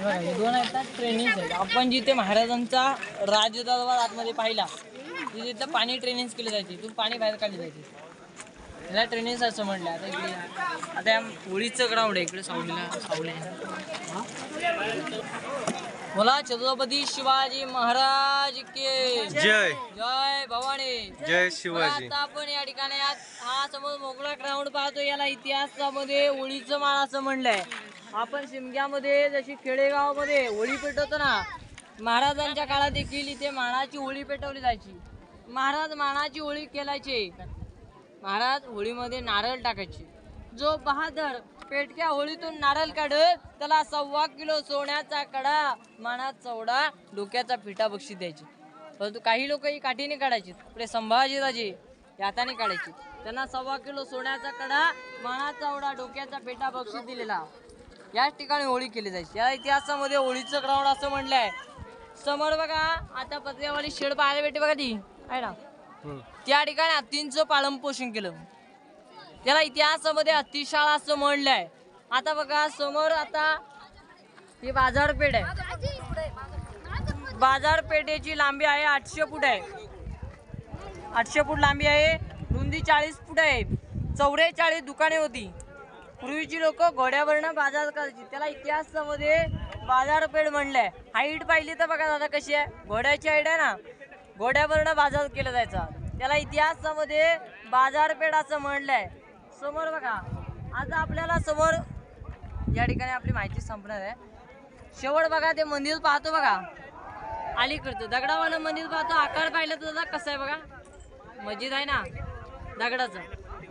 बघा, हे दोन आहेत ना ट्रेनिंग आहेत. आपण जिथे महाराजांचा राजदरबार आतमध्ये पाहिला तिथे तिथं पाणी ट्रेनिंग केली जायची. तू पाणी बाहेर काढली जायची. त्याला ट्रेनिंग असं म्हणलं. आता इकडे आता या होळीचं ग्राउंड आहे. इकडे सावलीला सावली बोला छत्रपती शिवाजी महाराज के. जय. जय भवानी. जय शिवाजी. आता आपण या ठिकाणी आज हा समोर मोकळा ग्राउंड पाहतो याला इतिहासामध्ये होळीचं माळ असं म्हणलंय. आपण शिमग्यामध्ये जशी खेडेगावमध्ये होळी पेटवतो ना महाराजांच्या काळात देखील इथे माळाची होळी पेटवली जायची. महाराज माळाची होळी केलायचे. महाराज होळीमध्ये नारळ टाकायचे. जो बहादर पेटक्या होळीतून नारळ काढत त्याला सव्वा किलो सोन्याचा कडा मानात चवडा डोक्याचा पिठा बक्षीस द्यायची. परंतु काही लोक ही काठीने काढायची. पुढे संभाजीराजे हाताने काढायची. त्यांना सव्वा किलो सोन्याचा कडा मानात चवडा डोक्याचा पेटा बक्षीस दिलेला. याच ठिकाणी होळी केली जायची. या इतिहासामध्ये होळीचं ग्राउंड असं म्हणलंय. समोर बघा आता पत्र्यावाली शेड पाहायला भेटते बघा ती. आहे ना. त्या ठिकाणी हत्तींचं पालन पोषण केलं. त्याला इतिहासामध्ये अतिशाळा असं म्हणलंय. आता बघा समोर आता ही बाजारपेठ आहे. बाजारपेठेची लांबी आहे आठशे फूट आहे. आठशे फूट लांबी आहे रुंदी चाळीस फूट आहे चौवेचाळीस दुकाने होती. पूर्वीची लोक घोड्यावरनं बाजार करायची. त्याला इतिहासामध्ये बाजारपेठ म्हणलंय. हाईट पाहिली तर बघा दादा कशी आहे. घोड्याची हाईट आहे ना घोड्यावरनं बाजार केला जायचा. त्याला इतिहासामध्ये बाजारपेठ असं म्हणलंय. समोर बघा. आता आपल्याला समोर या ठिकाणी आपली माहिती संपणार आहे. शेवट बघा ते मंदिर पाहतो बघा. अलीकडचं दगडावालं मंदिर पाहतो. आकार पाहिलं तर दादा कसं आहे बघा? मस्जिद आहे ना? दगडाचं.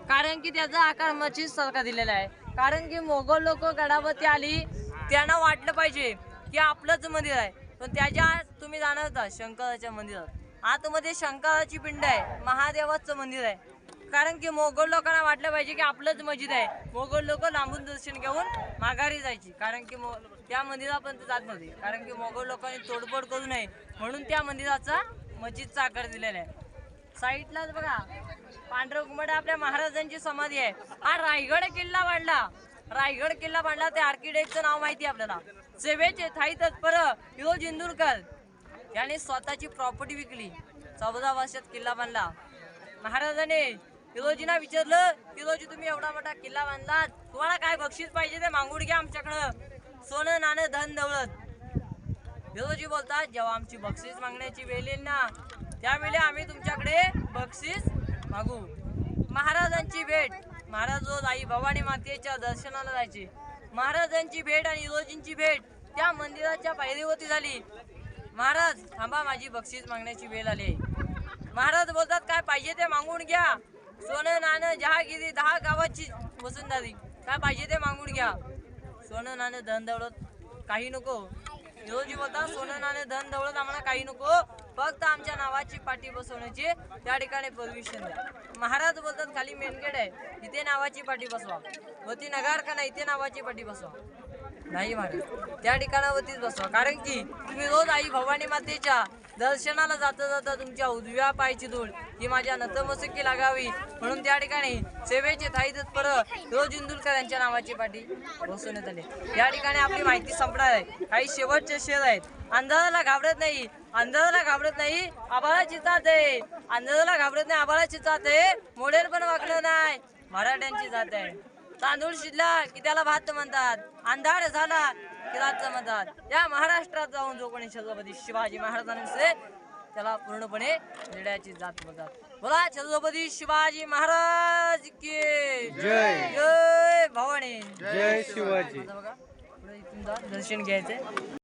कारण की त्याचा आकार मस्जिद सारखा दिलेला आहे. कारण की मोगल लोक गडावरती आली त्यांना वाटलं पाहिजे की आपलंच मंदिर आहे. पण त्याच्या तुम्ही जाणार होता शंकराच्या मंदिरात. आतमध्ये शंकराची पिंड आहे. महादेवाचं मंदिर आहे. कारण की मोगल लोकांना वाटलं पाहिजे की आपलंच मस्जिद आहे. मोगल लोक लांबून दर्शन घेऊन माघारी जायची. कारण की मो- त्या मंदिरापर्यंत जात नव्हती. कारण की मोगल लोकांनी तोडफोड करू नये म्हणून त्या मंदिराचा मस्जिदचा आकार दिलेला आहे. साईडलाच बघा पांढरं घुमट आपल्या महाराजांची समाधी आहे. हा रायगड किल्ला बांधला. रायगड किल्ला बांधला ते आर्किटेक्टचं नाव माहिती आहे आपल्याला. सेवेचे थाई तत्पर हिरो जिंदूरकर याने स्वतःची प्रॉपर्टी विकली. चौदा वर्षात किल्ला बांधला. महाराजाने हिरोजीना विचारलं हिरोजी तुम्ही एवढा मोठा किल्ला बांधलात. तुम्हाला काय बक्षीस पाहिजे ते मागून घ्या आमच्याकडं. सोनं नाणं धन दौलत. हिरोजी बोलतात जेव्हा आमची बक्षीस मागण्याची वेळ येईल ना त्यावेळी आम्ही तुमच्याकडे बक्षीस मागू. महाराजांची भेट. महाराज रोज आई भवानी मातेच्या दर्शनाला जायचे. महाराजांची भेट आणि हिरोजींची भेट त्या मंदिराच्या पायरीवरती झाली. महाराज थांबा माझी बक्षीस मागण्याची वेळ आली आहे. महाराज बोलतात काय पाहिजे ते मागून घ्या. सोनं नाणं जहागिरी दहा गावाची वसुंधारी काय पाहिजे ते मागून घ्या. सोनं नाणं धन दौलत काही नको. रोजी बोलता सोनं नाणं धन दौलत आम्हाला काही नको. फक्त आमच्या नावाची पाठी बसवण्याची त्या ठिकाणी परमिशन द्या. महाराज बोलतात खाली मेनगेट आहे. इथे नावाची पाठी बसवा. वरती नगार का नाही इथे नावाची पाठी बसवा. नाही महाराज त्या ठिकाणावरतीच बसवा कारण की तुम्ही रोज आई भवानी मातेच्या दर्शनाला जाता जाता तुमच्या उजव्या पायची धूळ ही माझ्या नतमस्तकी लागावी. म्हणून त्या ठिकाणी सेवेचे थाई तत्पर रोज इंदुलकर यांच्या नावाची पाठी बसवण्यात आली. या ठिकाणी आपली माहिती संपणार आहे. काही शेवटचे शेर आहेत. अंधाराला घाबरत नाही. अंधाराला घाबरत नाही आबाळाची जात आहे. अंधाराला घाबरत नाही आबाळाची जात आहे. मोडेल पण वाकलं नाही. मराठ्यांची जात आहे. तांदूळ शिजला की त्याला भात म्हणतात. अंधार झाला की रात म्हणतात. या महाराष्ट्रात जाऊन जो कोणी छत्रपती शिवाजी महाराजांचे त्याला पूर्णपणे निड्याची जात म्हणतात बोला छत्रपती शिवाजी महाराज की जय. जय भवानी. जय शिवाजी. दर्शन घ्यायचंय.